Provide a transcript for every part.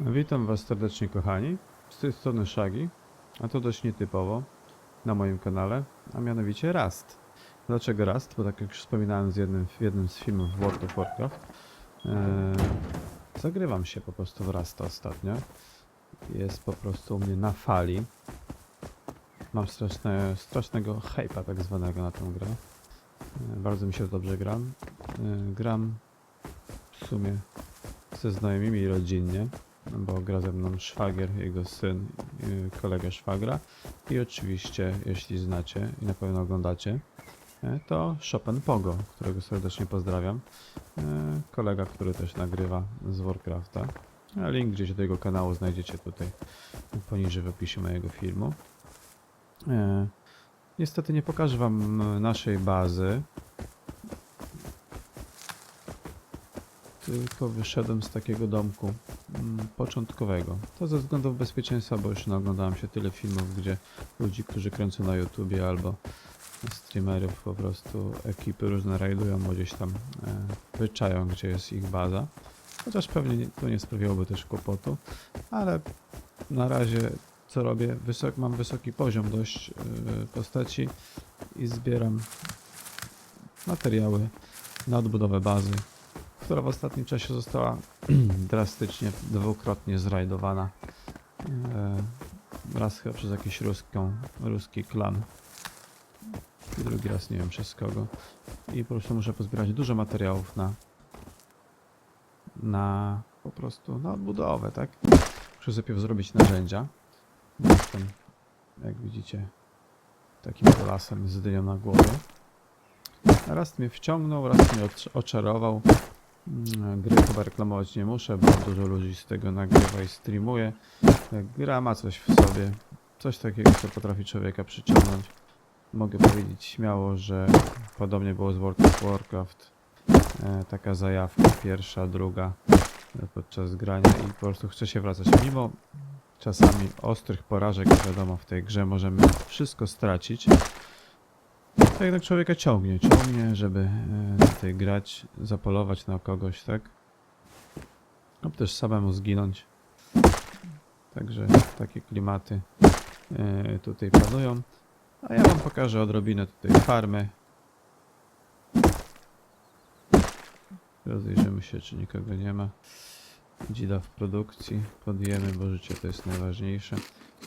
Witam Was serdecznie kochani, z tej strony Shagi, a to dość nietypowo na moim kanale, a mianowicie Rust. Dlaczego Rust? Bo tak jak już wspominałem z jednym, w jednym z filmów World of Warcraft, e, zagrywam się po prostu w Rust ostatnio. Jest po prostu u mnie na fali. Mam straszne, strasznego hype'a tak zwanego na tę grę. E, bardzo mi się dobrze gram. E, gram w sumie ze znajomymi rodzinnie, bo gra ze mną szwagier, jego syn, yy, kolega szwagra i oczywiście, jeśli znacie i na pewno oglądacie, e, to Chopin Pogo, którego serdecznie pozdrawiam. E, Kolega, który też nagrywa z Warcrafta. Link gdzieś do jego kanału znajdziecie tutaj poniżej w opisie mojego filmu. Niestety nie pokażę wam naszej bazy, tylko wyszedłem z takiego domku mm, początkowego. To ze względów bezpieczeństwa, bo już naoglądałem się tyle filmów, gdzie ludzi, którzy kręcą na YouTubie albo streamerów po prostu ekipy różne rajdują, bo gdzieś tam e, wyczają, gdzie jest ich baza. Chociaż pewnie nie, to nie sprawiałoby też kłopotu, ale na razie co robię? Wysok, mam wysoki poziom dość e, postaci i zbieram materiały na odbudowę bazy która w ostatnim czasie została drastycznie, dwukrotnie zrajdowana. E, Raz chyba przez jakiś ruską, ruski klan. I drugi raz nie wiem przez kogo. I po prostu muszę pozbierać dużo materiałów na na po prostu na odbudowę, tak? Muszę sobie zrobić narzędzia. Jestem, jak widzicie, takim lasem z dynią na głowie. Raz mnie wciągnął, raz mnie ocz- oczarował. Mm, Gry chyba reklamować nie muszę, bo dużo ludzi z tego nagrywa i streamuje. Gra ma coś w sobie, coś takiego, co potrafi człowieka przyciągnąć. Mogę powiedzieć śmiało, że podobnie było z World of Warcraft. E, taka zajawka, pierwsza, druga e, podczas grania i po prostu chce się wracać. Mimo czasami ostrych porażek, wiadomo, w tej grze możemy wszystko stracić. Tak jednak człowieka ciągnie, ciągnie, żeby e, tutaj grać, zapolować na kogoś, tak? Lub też samemu zginąć. Także takie klimaty e, tutaj panują. A ja wam pokażę odrobinę tutaj farmy. Rozejrzymy się, czy nikogo nie ma. Dzida w produkcji. Podjemy, bo życie to jest najważniejsze.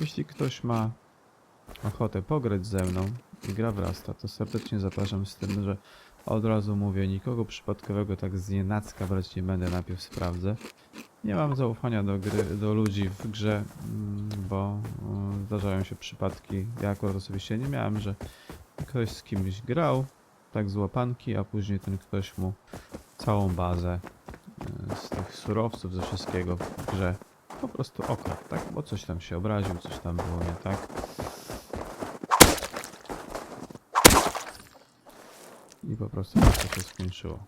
Jeśli ktoś ma ochotę pograć ze mną i gra w Rasta, to serdecznie zapraszam z tym, że od razu mówię, nikogo przypadkowego tak z nienacka brać nie będę, najpierw sprawdzę. Nie mam zaufania do gry, do ludzi w grze, mm, bo mm, zdarzają się przypadki, ja akurat osobiście nie miałem, że ktoś z kimś grał, tak z łapanki, a później ten ktoś mu całą bazę y, z tych surowców, ze wszystkiego w grze po prostu okradł, tak? Bo coś tam się obraził, coś tam było nie tak. I po prostu to się skończyło.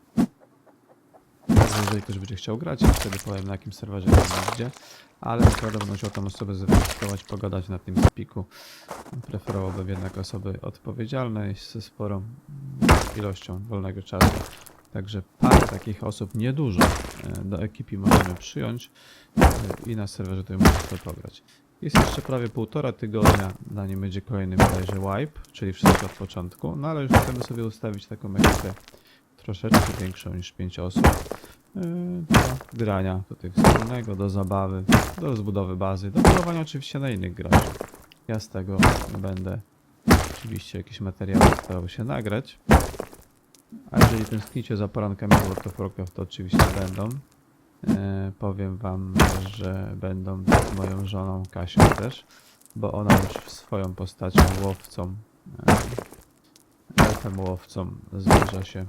Jeżeli ktoś będzie chciał grać, to wtedy powiem na jakim serwerze i gdzie. Ale naprawdę musiał tą osobę zweryfikować, pogadać na tym spiku. Preferowałbym jednak osoby odpowiedzialne ze sporą ilością wolnego czasu. Także parę takich osób, niedużo, do ekipy możemy przyjąć e, i na serwerze tutaj możemy sobie pograć. Jest jeszcze prawie półtora tygodnia, zanim będzie kolejny bodajże wipe, czyli wszystko od początku, no ale już chcemy sobie ustawić taką ekipę troszeczkę większą niż 5 osób yy, do grania tutaj wspólnego, do zabawy, do rozbudowy bazy, do polowania oczywiście na innych graczy. Ja z tego będę oczywiście jakieś materiały starał się nagrać. A jeżeli tęsknicie za porankami World of Warcraft, to oczywiście będą. E, powiem wam, że będą z moją żoną Kasią też, bo ona już swoją postacią łowcą, e, elfem łowcą zbliża się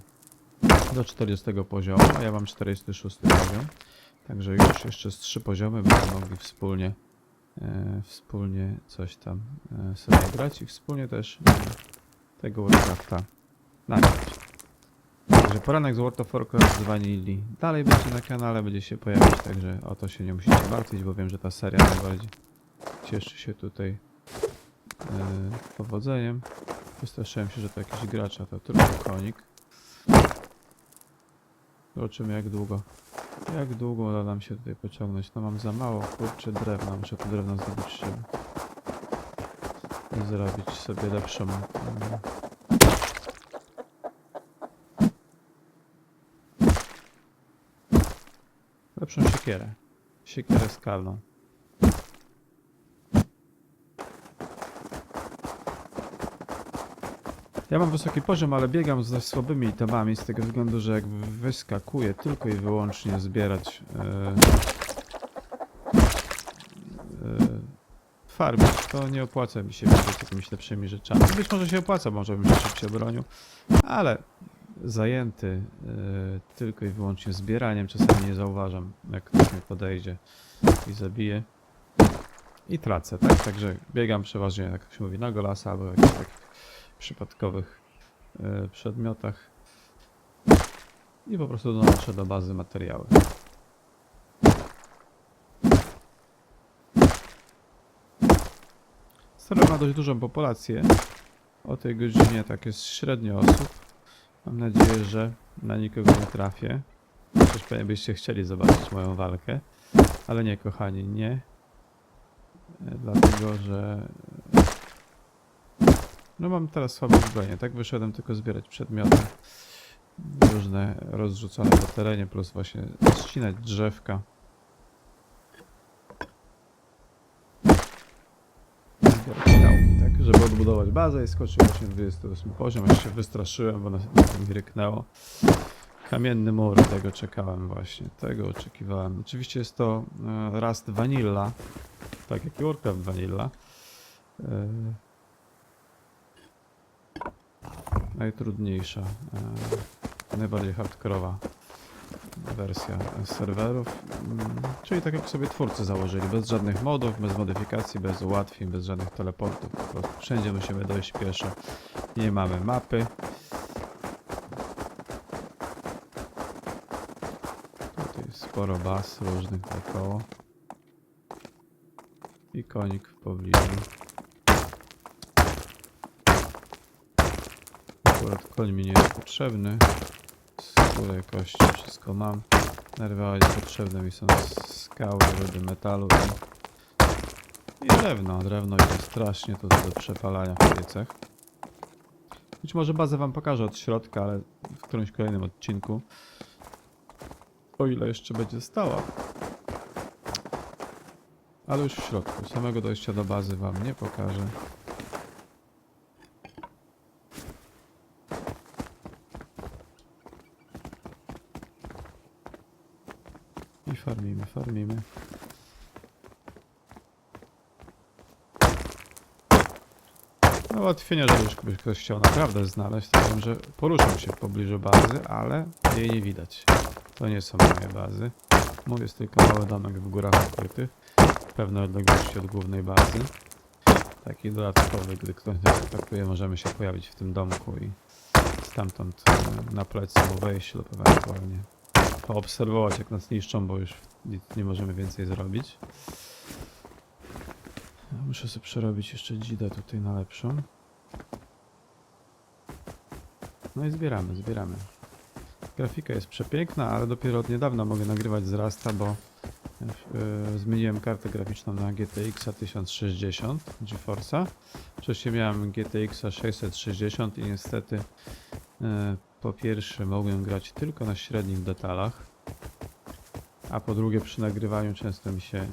do 40 poziomu, a ja mam 46 poziom. Także już jeszcze z 3 poziomy będziemy mogli wspólnie e, wspólnie coś tam e, sobie grać i wspólnie też e, tego Warcrafta nagrać. Także poranek z World of Warcraft dalej będzie na kanale, będzie się pojawiać, także o to się nie musicie martwić, bo wiem, że ta seria najbardziej cieszy się tutaj e, powodzeniem. Wystraszyłem się, że to jakiś gracz, a to tylko konik. Zobaczymy jak długo Jak długo uda nam się tutaj pociągnąć? No mam za mało, kurczę, drewna. Muszę tu drewno zdobyć. I zrobić sobie lepszą... mm, Lepszą siekierę. Siekierę skalną. Ja mam wysoki poziom, ale biegam ze słabymi itemami z tego względu, że jak wyskakuję tylko i wyłącznie zbierać e, e, farmy, to nie opłaca mi się biegać jakimiś lepszymi rzeczami. Być może się opłaca, może bym się szybciej bronił, ale zajęty e, tylko i wyłącznie zbieraniem czasami nie zauważam, jak ktoś mi podejdzie i zabije. I tracę, tak? Także biegam przeważnie, jak się mówi, na golasa albo jakichś takich przypadkowych e, przedmiotach i po prostu donoszę do bazy materiały. Strona ma dość dużą populację. O tej godzinie tak jest średnio osób. Mam nadzieję, że na nikogo nie trafię. Chociaż pewnie byście chcieli zobaczyć moją walkę. Ale nie, kochani, nie. E, Dlatego, że no mam teraz słabe uzbrojenie, tak? Wyszedłem tylko zbierać przedmioty różne rozrzucone po terenie, plus właśnie ścinać drzewka. Zbierać skałki, tak? Żeby odbudować bazę i skoczył właśnie 28 poziom, aż się wystraszyłem, bo na, na tym mi ryknęło. Kamienny mur, tego czekałem właśnie, tego oczekiwałem. Oczywiście jest to e, Rust Vanilla, tak jak i Warcraft Vanilla. E, najtrudniejsza, e, najbardziej hardkorowa wersja serwerów. Mm, Czyli tak jak sobie twórcy założyli, bez żadnych modów, bez modyfikacji, bez ułatwień, bez żadnych teleportów. Po prostu wszędzie musimy dojść pieszo. Nie mamy mapy. Tutaj sporo baz różnych naokoło. I konik w pobliżu. Akurat koń mi nie jest potrzebny. Skórę, kości, wszystko mam. Nerwały potrzebne mi są skały, rudy metalu i, i drewno. Drewno jest strasznie to do przepalania w piecach. Być może bazę wam pokażę od środka, ale w którymś kolejnym odcinku. O ile jeszcze będzie stała. Ale już w środku. Samego dojścia do bazy wam nie pokażę. I farmimy. No ułatwienia, że już by ktoś chciał naprawdę znaleźć, to wiem, że poruszam się w pobliżu bazy, ale jej nie widać. To nie są moje bazy. Mój jest tylko mały domek w górach ukryty, w pewnej odległości od głównej bazy. Taki dodatkowy, gdy ktoś nas atakuje, możemy się pojawić w tym domku i stamtąd e, na plecy mu wejść lub ewentualnie poobserwować jak nas niszczą, bo już nic nie możemy więcej zrobić. Muszę sobie przerobić jeszcze dzidę tutaj na lepszą. No i zbieramy, zbieramy. Grafika jest przepiękna, ale dopiero od niedawna mogę nagrywać z Rasta, bo e, zmieniłem kartę graficzną na GTX 1060 GeForce'a. Wcześniej miałem GTX 660 i niestety e, po pierwsze mogłem grać tylko na średnich detalach, a po drugie przy nagrywaniu często mi się e,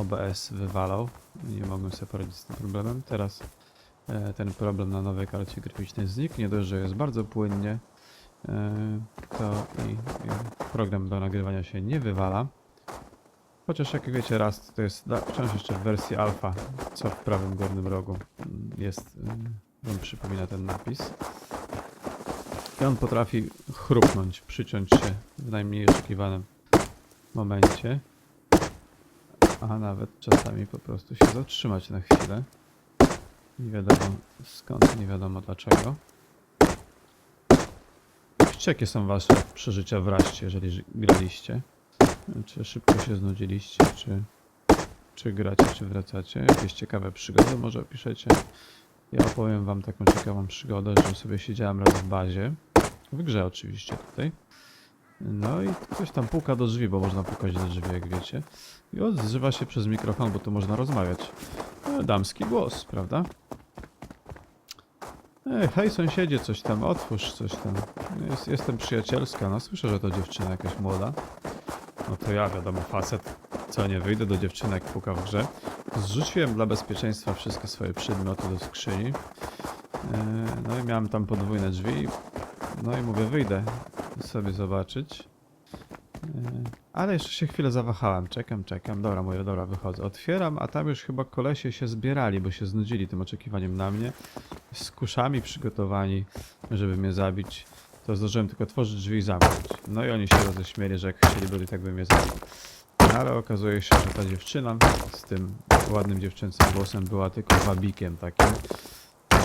OBS wywalał nie mogłem sobie poradzić z tym problemem. Teraz e, ten problem na nowej karcie graficznej znikł, nie dość, że jest bardzo płynnie, e, to i, program do nagrywania się nie wywala. Chociaż jak wiecie, Rust to jest wciąż jeszcze w wersji alfa, co w prawym górnym rogu mm, jest, wam przypomina ten napis. I on potrafi chrupnąć, przyciąć się w najmniej oczekiwanym momencie. A nawet czasami po prostu się zatrzymać na chwilę. Nie wiadomo skąd, nie wiadomo dlaczego. Piszcie, jakie są wasze przeżycia w raście, jeżeli graliście. Czy szybko się znudziliście, czy, czy gracie, czy wracacie. Jakieś ciekawe przygody może opiszecie. Ja opowiem wam taką ciekawą przygodę, że sobie siedziałem raz w bazie. W grze oczywiście tutaj. No i ktoś tam puka do drzwi, bo można pukać do drzwi, jak wiecie. I odzywa się przez mikrofon, bo tu można rozmawiać. E, Damski głos, prawda? Ej, hej sąsiedzie, coś tam, otwórz coś tam. Jest, jestem przyjacielska, no słyszę, że to dziewczyna jakaś młoda. No to ja, wiadomo, facet. Co, nie wyjdę do dziewczyny, jak puka w grze. Zrzuciłem dla bezpieczeństwa wszystkie swoje przedmioty do skrzyni. E, No i miałem tam podwójne drzwi. No i mówię, wyjdę sobie zobaczyć. E, Ale jeszcze się chwilę zawahałem. Czekam, czekam. Dobra, mówię, dobra, wychodzę. Otwieram, a tam już chyba kolesie się zbierali, bo się znudzili tym oczekiwaniem na mnie. Z kuszami przygotowani, żeby mnie zabić. To zdążyłem tylko otworzyć drzwi i zamknąć. No i oni się roześmieli, że jak chcieli byli, tak by mnie zabił. Ale okazuje się, że ta dziewczyna z tym ładnym dziewczęcym głosem była tylko wabikiem takim,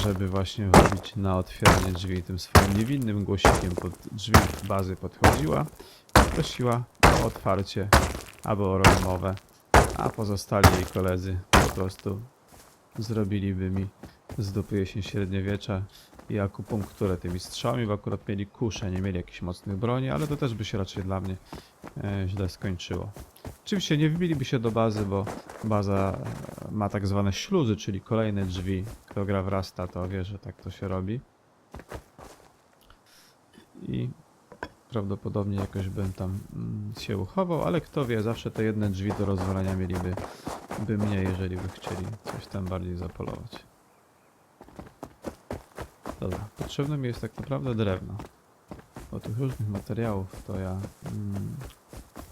żeby właśnie wabić na otwieranie drzwi tym swoim niewinnym głosikiem pod drzwi bazy podchodziła prosiła o otwarcie albo o rozmowę, a pozostali jej koledzy po prostu zrobiliby mi z dupy jesień średniowiecza i akupunkturę tymi strzałami, bo akurat mieli kusze, nie mieli jakichś mocnych broni, ale to też by się raczej dla mnie e, źle skończyło. Oczywiście nie wbiliby się do bazy, bo baza ma tak zwane śluzy, czyli kolejne drzwi. Kto gra w Rasta, to wie, że tak to się robi. I prawdopodobnie jakoś bym tam mm, się uchował, ale kto wie, zawsze te jedne drzwi do rozwalenia mieliby by mnie, jeżeli by chcieli coś tam bardziej zapolować. Dobra, potrzebne mi jest tak naprawdę drewno. Bo tych różnych materiałów to ja mm,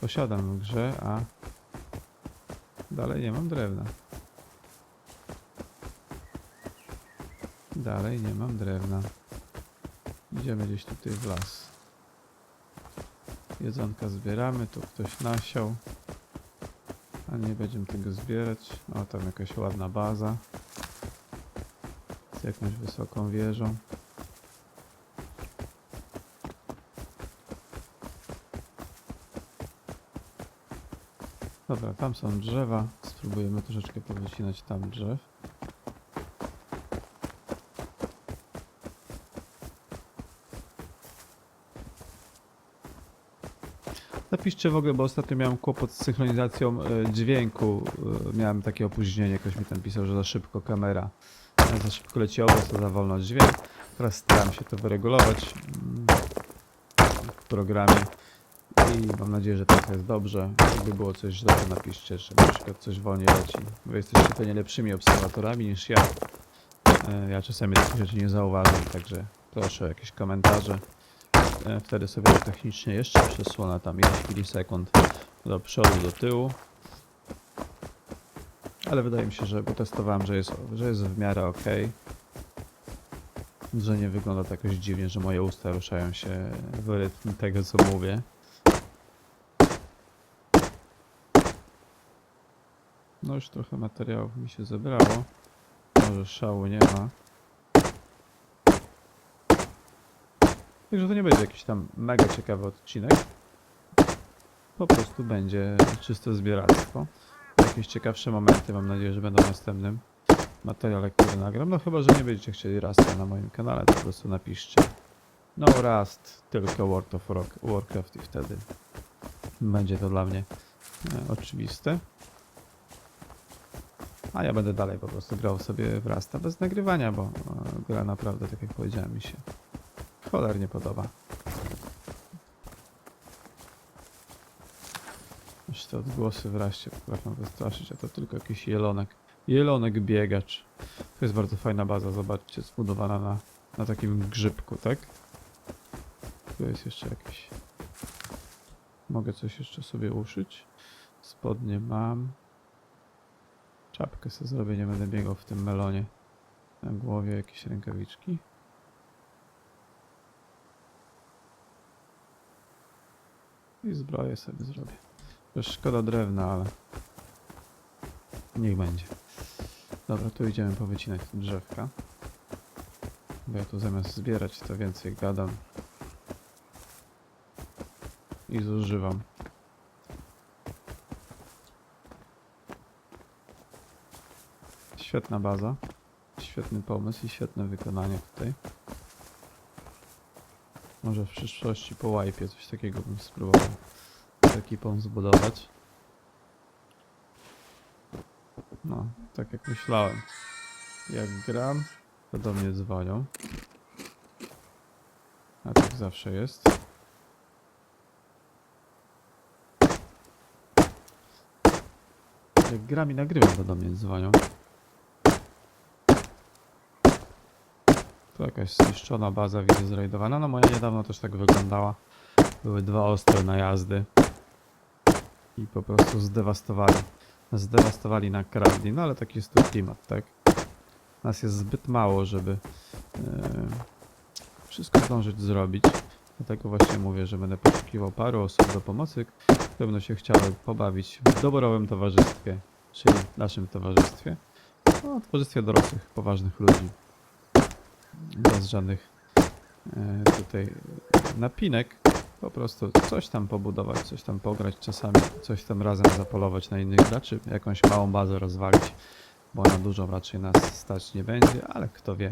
posiadam w grze, a dalej nie mam drewna. Dalej nie mam drewna. Idziemy gdzieś tutaj w las. Jedzonka zbieramy, tu ktoś nasiął. A nie będziemy tego zbierać. O, tam jakaś ładna baza. Z jakąś wysoką wieżą. Dobra, tam są drzewa. Spróbujemy troszeczkę powycinać tam drzew. Napiszcie w ogóle, bo ostatnio miałem kłopot z synchronizacją e, dźwięku. E, miałem takie opóźnienie, ktoś mi tam pisał, że za szybko kamera, e, za szybko leci obraz, za wolno dźwięk. Teraz staram się to wyregulować mm, w programie i mam nadzieję, że tak jest dobrze. Jakby było coś źle, to napiszcie, że na przykład coś wolniej leci. Wy jesteście pewnie lepszymi obserwatorami niż ja. Ja czasami takich rzeczy nie zauważam, także proszę o jakieś komentarze. E, Wtedy sobie technicznie jeszcze przesłona tam ileś milisekund do przodu, do tyłu. Ale wydaje mi się, że bo testowałem, że jest, że jest w miarę ok. Że nie wygląda to jakoś dziwnie, że moje usta ruszają się w rytm tego, co mówię. No już trochę materiałów mi się zebrało. Może szału nie ma. Także to nie będzie jakiś tam mega ciekawy odcinek. Po prostu będzie czyste zbieractwo. Jakieś ciekawsze momenty mam nadzieję, że będą w następnym materiale, który nagram. No chyba, że nie będziecie chcieli Rasta na moim kanale, to po prostu napiszcie. No Rust, tylko World of Warc- Warcraft i wtedy będzie to dla mnie e, oczywiste. A ja będę dalej po prostu grał sobie w Rasta bez nagrywania, bo e, gra naprawdę, tak jak powiedziałem, mi się cholernie podoba. Już te odgłosy w Raście potrafią wystraszyć, a to tylko jakiś jelonek. Jelonek biegacz. To jest bardzo fajna baza, zobaczcie, zbudowana na, na takim grzybku, tak? Tu jest jeszcze jakiś... Mogę coś jeszcze sobie uszyć. Spodnie mam. Czapkę sobie zrobię, nie będę biegał w tym melonie. Na głowie jakieś rękawiczki. I zbroję sobie zrobię. Szkoda drewna, ale niech będzie. Dobra, tu idziemy powycinać drzewka. Bo ja tu zamiast zbierać, to więcej gadam. I zużywam. Świetna baza. Świetny pomysł i świetne wykonanie tutaj. Może w przyszłości po łajpie coś takiego bym spróbował z ekipą zbudować. No, tak jak myślałem. Jak gram, to do mnie dzwonią. A tak zawsze jest. Jak gram i nagrywam, to do mnie dzwonią. Tu jakaś zniszczona baza widzę zrajdowana. No moja niedawno też tak wyglądała. Były dwa ostre najazdy. I po prostu zdewastowali. Zdewastowali na kradli. No ale taki jest tu klimat, tak? Nas jest zbyt mało, żeby e, wszystko zdążyć zrobić. Dlatego właśnie mówię, że będę poszukiwał paru osób do pomocy, które będą się chciały pobawić w doborowym towarzystwie, czyli naszym towarzystwie. No, towarzystwie dorosłych, poważnych ludzi. Bez żadnych e, tutaj napinek. Po prostu coś tam pobudować, coś tam pograć czasami, coś tam razem zapolować na innych graczy, jakąś małą bazę rozwalić, bo na dużo raczej nas stać nie będzie, ale kto wie.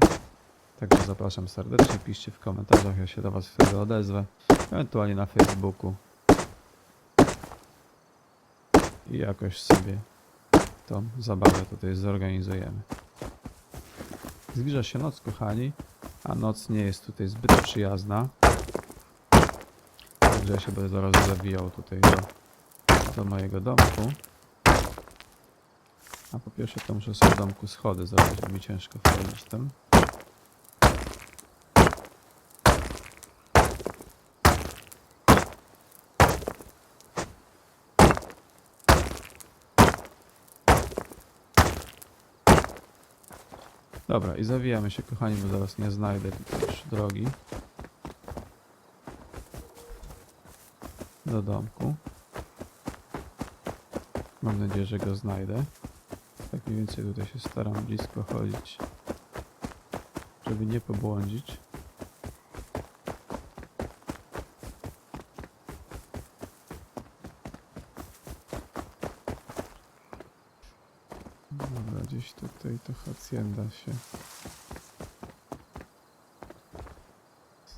Także zapraszam serdecznie, piszcie w komentarzach, ja się do Was wtedy odezwę, ewentualnie na Facebooku. I jakoś sobie tą zabawę tutaj zorganizujemy. Zbliża się noc, kochani, a noc nie jest tutaj zbyt przyjazna. Także ja się będę zaraz zawijał tutaj do, do mojego domku. A po pierwsze to muszę sobie w domku schody zrobić, bo mi ciężko wchodzić tam. Dobra, i zawijamy się, kochani, bo zaraz nie znajdę drogi. Do domku. Mam nadzieję, że go znajdę. Tak mniej więcej tutaj się staram blisko chodzić, żeby nie pobłądzić. Dobra, gdzieś tutaj to hacienda się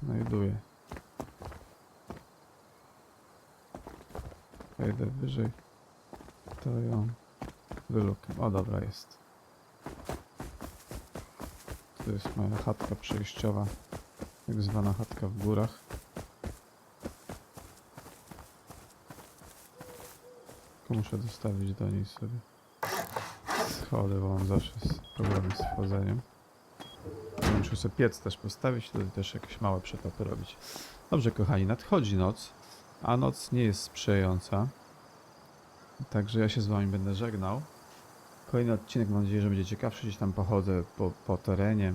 znajduje. Wejdę wyżej, to ją wylukiem. O, dobra, jest. To jest moja chatka przejściowa, tak zwana chatka w górach. Muszę dostawić do niej sobie schody, bo mam zawsze problemy z wchodzeniem. Muszę sobie piec też postawić, tutaj też jakieś małe przetopy robić. Dobrze, kochani, nadchodzi noc, a noc nie jest sprzyjająca. Także ja się z wami będę żegnał. Kolejny odcinek mam nadzieję, że będzie ciekawszy. Gdzieś tam pochodzę po, po terenie.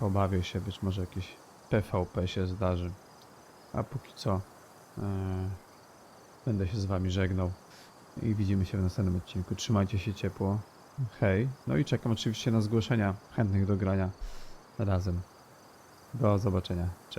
Pobawię się, być może jakieś PvP się zdarzy. A póki co e, będę się z wami żegnał. I widzimy się w następnym odcinku. Trzymajcie się ciepło. Hej. No i czekam oczywiście na zgłoszenia chętnych do grania razem. Do zobaczenia. Cześć.